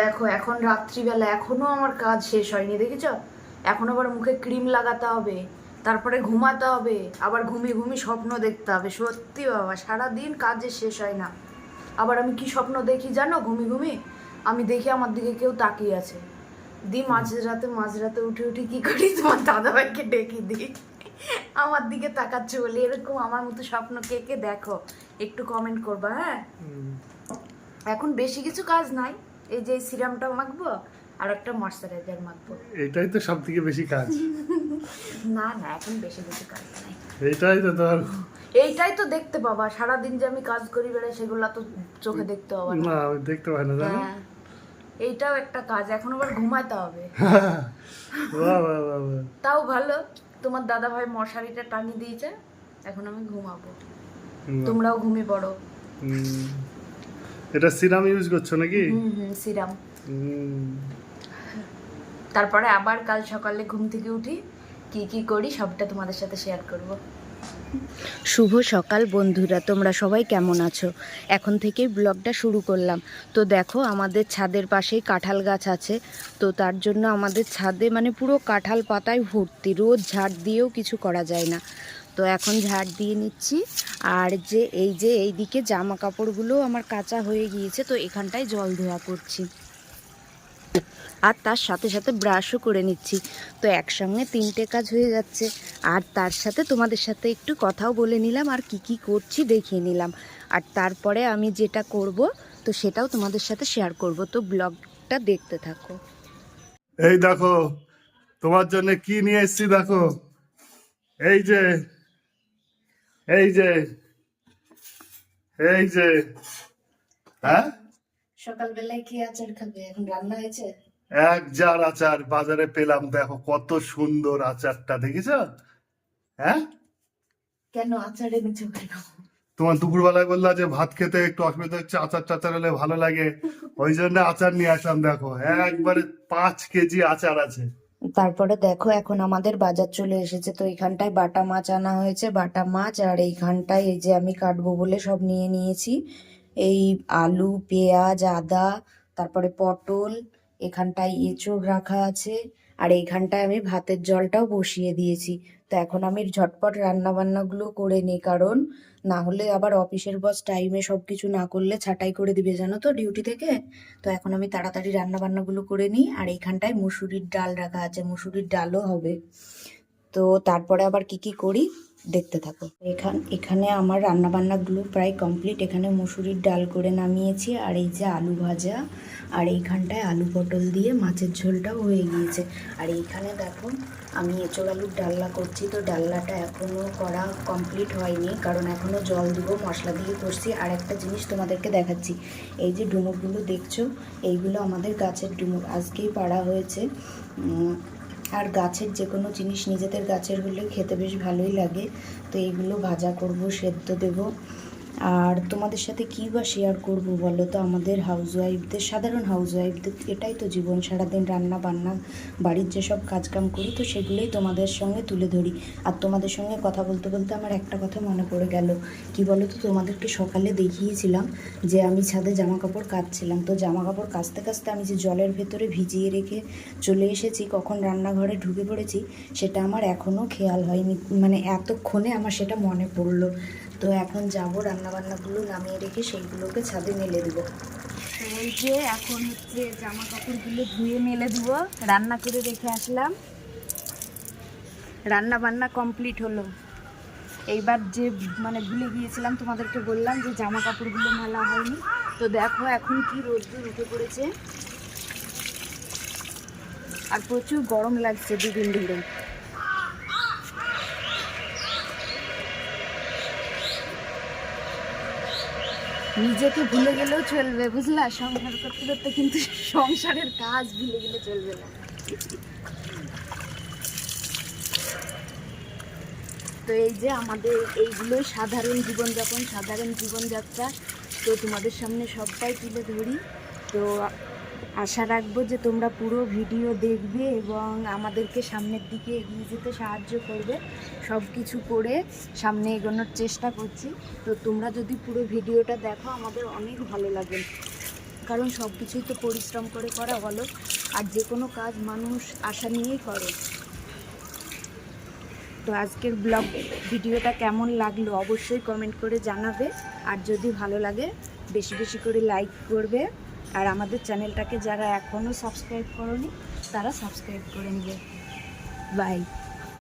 দেখো এখন রাত্রিবেলা এখনও আমার কাজ শেষ হয়নি দেখেছ? এখন আবার মুখে ক্রিম লাগাতে হবে তারপরে ঘুমাতে হবে আবার ঘুমিয়ে ঘুমিয়ে স্বপ্ন দেখতে হবে। সত্যি বাবা সারাদিন কাজে শেষ হয় না। আবার আমি কি স্বপ্ন দেখি জানো ঘুমি ঘুমি আমি দেখি আমার দিকে কেউ তাকিয়ে আছে। দি মাঝরাতে মাঝরাতে উঠে উঠে কি করি? তোমার দাদাভাইকে ডেকে দিই। আমার দিকে তাকাচ্ছে বলে এরকম আমার মতো স্বপ্ন কে কে দেখো? একটু কমেন্ট করবা হ্যাঁ? এখন বেশি কিছু কাজ নাই। এই যে সিরামটা মাখবো আর একটা ময়শ্চারাইজার মাখবো। এটাই তো সব থেকে বেশি কাজ। না না এখন বেশি বেশি কাজ নাই। এটাই তো তোর এইটাই তো দেখতে পাবা সারাদিন যে আমি কাজ করি বেড়াই সেগুলো তো চোখে দেখতে পাবা না। দেখতে পাই না জানো? হ্যাঁ এইটাও একটা কাজ এখন আবার ঘুমাতে হবে। তাও ভালো তোমার দাদা ভাই মশারিটা টাঙিয়ে দিয়েছে এখন আমি ঘুমাবো। তোমরাও ঘুমিয়ে পড়ো। এটা সিরাম ইউজ করছ নাকি? হুম হুম সিরাম। তারপরে আবার কাল সকালে ঘুম থেকে উঠি কি কি করি সবটা তোমাদের সাথে শেয়ার করব। শুভ সকাল বন্ধুরা তোমরা সবাই কেমন আছো? এখন থেকেই ব্লগটা শুরু করলাম। তো দেখো আমাদের ছাদের পাশেই কাঁঠাল গাছ আছে। তো তার জন্য আমাদের ছাদে মানে পুরো কাঁঠাল পাতায় ভর্তি রোজ ঝাড় দিয়েও কিছু করা যায় না। তো এখন ঝাড় দিয়ে নিচ্ছি। আর যে, এই যে, এই দিকে জামা কাপড়গুলো আমার কাঁচা হয়ে গিয়েছে, তো এখানটায় জল ধোয়া করছি। আর তার সাথে সাথে ব্রাশও করে নিচ্ছি। তো একসঙ্গে তিনটে কাজ হয়ে যাচ্ছে। আর তার সাথে তোমাদের সাথে একটু কথাও বলে নিলাম, আর কি কি করছি দেখিয়ে নিলাম। আর তারপরে আমি যেটা করব, তো সেটাও তোমাদের সাথে শেয়ার করব। তো ব্লগটা দেখতে থাকো। এই দেখো, তোমার জন্য কি নিয়ে এসেছি দেখো? এই যে এই যে এই যে। হ্যাঁ? সকালবেলায় কি আচার খাবে? এখন রান্না হয়েছে? এক জার আচার বাজারে পেলাম দেখো কত সুন্দর আচারটা দেখেছ? হ্যাঁ? কেন আচার এনেছো কেন? তোমার দুপুরবেলায় বললা যে ভাত খেতে একটু অসুবিধা হচ্ছে আচার টাচার হলে ভালো লাগে। ওই জন্য আচার নিয়ে আসলাম দেখো। একবারে পাঁচ কেজি আচার আছে। তারপরে দেখো, এখন আমাদের বাজার চলে এসেছে। তো এইখানটায় বাটা মাছ আনা হয়েছে। বাটা মাছ আর এইখানটায় এই যে আমি কাটবো বলে সব নিয়ে নিয়েছি। এই আলু, পেঁয়াজ, আদা, তারপরে পটল এখানটায় এঁচড় রাখা আছে আর এইখানটায় আমি ভাতের জলটাও বসিয়ে দিয়েছি। তো এখন আমি ঝটপট রান্নাবান্নাগুলো করে নিই, কারণ না হলে আবার অফিসের বস টাইমে সব কিছু না করলে ছাঁটাই করে দিবে, জানো তো ডিউটি থেকে? তো এখন আমি তাড়াতাড়ি রান্নাবান্নাগুলো করে নিই, আর এইখানটায় মুসুরির ডাল রাখা আছে, মুসুরির ডালও হবে। তো তারপরে আবার কি কি করি? দেখতে থাকো। এখান, এখানে আমার রান্না বান্নাগুলো প্রায় কমপ্লিট এখানে মুসুরির ডাল করে নামিয়েছি, আর এই যে আলু ভাজা, আর এইখানটায় আলু পটল দিয়ে মাছের ঝোলটাও হয়ে গিয়েছে। আর এইখানে দেখো, আমি এঁচড় আলুর ডালনা করছি, তো ডালনাটা এখনও করা কমপ্লিট হয়নি, কারণ এখনও জল দেবো, মশলা দিয়ে করছি। আর একটা জিনিস তোমাদেরকে দেখাচ্ছি, এই যে ডুমুরগুলো দেখছ, এইগুলো আমাদের গাছের ডুমুর আজকেই পাড়া হয়েছে। আর গাছের যে কোনো জিনিস নিজেদের গাছের হলে খেতে বেশ ভালোই লাগে। তো এইগুলো ভাজা করব, সেদ্ধ দেব। আর তোমাদের সাথে কী বা শেয়ার করব বলো তো? আমাদের হাউসওয়াইফদের সাধারণ হাউসওয়াইফদের এটাই তো জীবন। সারাদিন রান্না বান্না, বাড়ির যেসব কাজকাম করি, তো সেগুলোই তোমাদের সঙ্গে তুলে ধরি। আর তোমাদের সঙ্গে কথা বলতে বলতে আমার একটা কথা মনে পড়ে গেল। কি বলো তো? তোমাদেরকে সকালে দেখিয়েছিলাম যে আমি ছাদে জামা কাপড় কাচছিলাম। তো জামা কাপড় কাচতে কাচতে আমি যে জলের ভেতরে ভিজিয়ে রেখে চলে এসেছি, কখন রান্নাঘরে ঢুকে পড়েছি, সেটা আমার এখনও খেয়াল হয়নি। মানে এতক্ষণে আমার সেটা মনে পড়ল। তো এখন যাব রান্নাবান্নাগুলো নামিয়ে রেখে সেইগুলোকে ছাদে মেলে দেবো। এই যে এখন হচ্ছে জামা কাপড়গুলো ধুয়ে মেলে দিব, রান্না করে রেখে আসলাম। রান্না বান্না কমপ্লিট হলো। এইবার যে মানে ভুলে গিয়েছিলাম, তোমাদেরকে বললাম যে জামা কাপড়গুলো মেলা হয়নি। তো দেখো এখন কি রোদ্দুর উঠে পড়েছে। আর প্রচুর গরম লাগছে দুদিন ধরে। নিজেকে ভুলে গেলেও চলবে, বুঝলা? সংসার করতে করতে কিন্তু সংসারের কাজ ভুলে গেলে চলবে না। তো এই যে আমাদের এইগুলোই সাধারণ জীবনযাপন, সাধারণ জীবনযাত্রা, তো তোমাদের সামনে সবটাই তুলে ধরি। তো আশা রাখব যে তোমরা পুরো ভিডিও দেখবে এবং আমাদেরকে সামনের দিকে এগিয়ে যেতে সাহায্য করবে। সব কিছু করে সামনে এগোনোর চেষ্টা করছি। তো তোমরা যদি পুরো ভিডিওটা দেখো, আমাদের অনেক ভালো লাগে। কারণ সব কিছুই তো পরিশ্রম করে করা বলো আর যে কোনো কাজ মানুষ আশা নিয়েই করে। তো আজকের ব্লগ ভিডিওটা কেমন লাগল অবশ্যই কমেন্ট করে জানাবে। আর যদি ভালো লাগে, বেশি বেশি করে লাইক করবে। আর আমাদের চ্যানেলটাকে যারা এখনও সাবস্ক্রাইব করনি তারা সাবস্ক্রাইব করে নেবে বাই